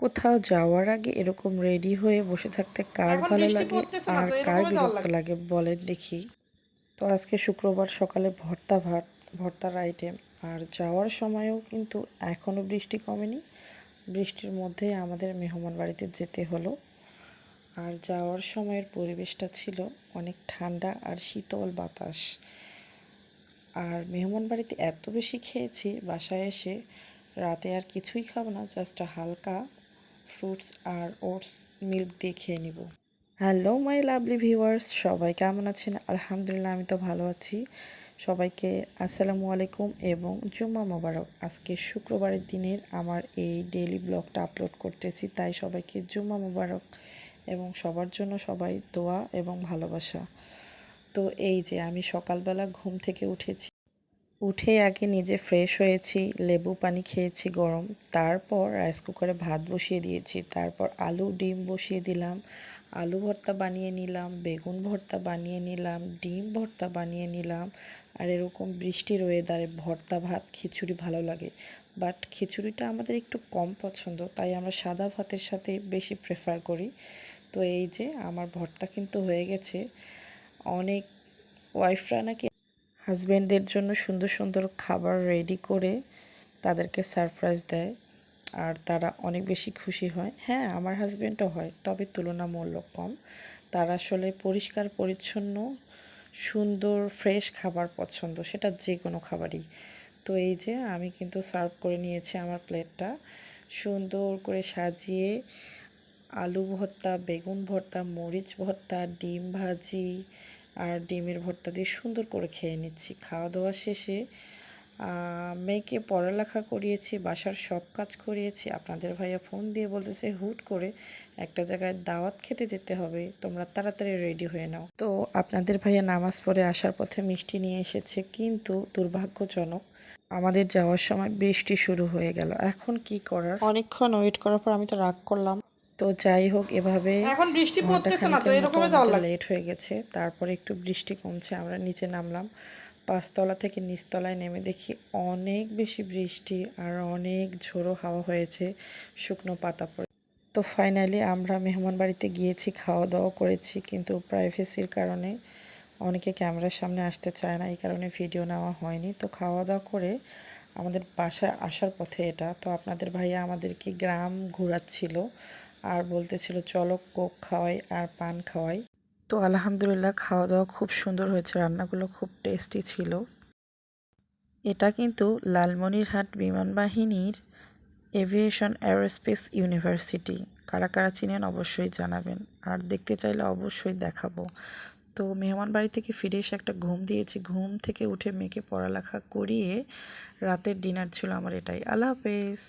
কোথাও যাওয়ার আগে এরকম রেডি হয়ে বসে থাকতে কার ভালো লাগে আর কার বিরক্ত লাগে। বলেন দেখি। তো আজকে শুক্রবার সকালে ভর্তা ভাত ভর্তার আইটেম আর যাওয়ার সময়ও কিন্তু এখনও বৃষ্টি কমেনি। বৃষ্টির মধ্যে আমাদের মেহমান বাড়িতে যেতে হলো। আর যাওয়ার সময়ের পরিবেশটা ছিল অনেক ঠান্ডা আর শীতল বাতাস। আর মেহমান বাড়িতে এত বেশি খেয়েছি বাসায় এসে রাতে আর কিছুই খাব না জাস্ট হালকা ফ্রুটস আর ওটস মিল্ক দিয়ে খেয়ে নিব। হ্যালো, মাই লাভলি ভিউয়ার্স, সবাই কেমন আছেন? আলহামদুলিল্লাহ, আমি তো ভালো আছি। সবাইকে আসসালামু আলাইকুম এবং জুম্মা মোবারক। আজকে শুক্রবারের দিনের আমার এই ডেইলি ব্লগটা আপলোড করতেছি, তাই সবাইকে জুম্মা মোবারক এবং সবার জন্য সবাই দোয়া এবং ভালোবাসা। তো এই যে আমি সকালবেলা ঘুম থেকে উঠেছি উঠে আগে নিজে ফ্রেশ হয়েছি, লেবু পানি খেয়েছি গরম, তারপর রাইস কুকারে ভাত বসিয়ে দিয়েছি, তারপর আলু, ডিম বসিয়ে দিলাম, আলু ভর্তা বানিয়ে নিলাম, বেগুন ভর্তা বানিয়ে নিলাম, ডিম ভর্তা বানিয়ে নিলাম, আর এরকম বৃষ্টির ওয়েদারে ভর্তা ভাত, খিচুড়ি ভালো লাগে। বাট খিচুড়িটা আমাদের একটু কম পছন্দ, তাই আমরা সাদা ভাতের সাথে বেশি প্রেফার করি। তো এই যে, আমার ভর্তা কিন্তু হয়ে গেছে। অনেক ওয়াইফরা নাকি হাজব্যান্ডদের জন্য সুন্দর সুন্দর খাবার রেডি করে তাদেরকে সারপ্রাইজ দেয়। আর তারা অনেক বেশি খুশি হয়। হ্যাঁ আমার হাজব্যান্ডও হয়, তবে তুলনামূলক কম। তারা আসলে পরিষ্কার, পরিচ্ছন্ন, সুন্দর ফ্রেশ খাবার পছন্দ। সেটা যে কোনো খাবারই। তো এই যে আমি কিন্তু সার্ভ করে নিয়েছি আমার প্লেটটা। সুন্দর করে সাজিয়ে আলু ভর্তা, বেগুন ভর্তা, মরিচ ভর্তা, ডিম ভাজি আর ডিমের ভর্তা দিয়ে সুন্দর করে খেয়ে নিচ্ছি। খাওয়া দাওয়া শেষে মেয়েকে পড়ালেখা করিয়েছি, বাসার সব কাজ করিয়েছি। আপনাদের ভাইয়া ফোন দিয়ে বলতেছে, হুট করে একটা জায়গায় দাওয়াত খেতে যেতে হবে। তোমরা তাড়াতাড়ি রেডি হয়ে নাও। তো আপনাদের ভাইয়া নামাজ পড়ে আসার পথে মিষ্টি নিয়ে এসেছে, কিন্তু দুর্ভাগ্যজনক আমাদের যাওয়ার সময় বৃষ্টি শুরু হয়ে গেল। এখন কি করার? অনেকক্ষণ ওয়েট করার পর আমি তো রাগ করলাম। তো যাই হোক এভাবে এখন বৃষ্টি পড়তেছে না তো এরকমই যাওয়ার লাগে। লেট হয়ে গেছে। তারপরে একটু বৃষ্টি কমছে আমরা নিচে নামলাম। পাঁচতলা থেকে নিচতলায় নেমে দেখি অনেক বেশি বৃষ্টি আর অনেক ঝোড়ো হাওয়া হয়েছে শুকনো পাতা পড়ে। তো ফাইনালি আমরা মেহমান বাড়িতে গিয়েছি খাওয়া দাওয়া করেছি কিন্তু প্রাইভেসির কারণে অনেকে ক্যামেরার সামনে আসতে চায় না এই কারণে ভিডিও নেওয়া হয়নি। তো খাওয়া দাওয়া করে আমাদের বাসায় আসার পথে এটা। তো আপনাদের ভাইয়া আমাদেরকে গ্রাম ঘোরাচ্ছিল আর বলতেছিল, চলো কোক খাওয়াই আর পান খাওয়াই। তো আলহামদুলিল্লাহ খাওয়া দাওয়া খুব সুন্দর হয়েছে, রান্নাগুলো খুব টেস্টি ছিল। এটা কিন্তু লালমনিরহাট বিমান বাহিনীর এভিয়েশন অ্যারোস্পেস ইউনিভার্সিটি। কারা কারা চিনেন অবশ্যই জানাবেন, আর দেখতে চাইলে অবশ্যই দেখাবো। তো মেহমান বাড়ি থেকে ফিরে এসে একটা ঘুম দিয়েছি। ঘুম থেকে উঠে মেয়েকে পড়ালেখা করিয়ে রাতের ডিনার ছিল আমার এটাই। আল্লাহ হাফেজ।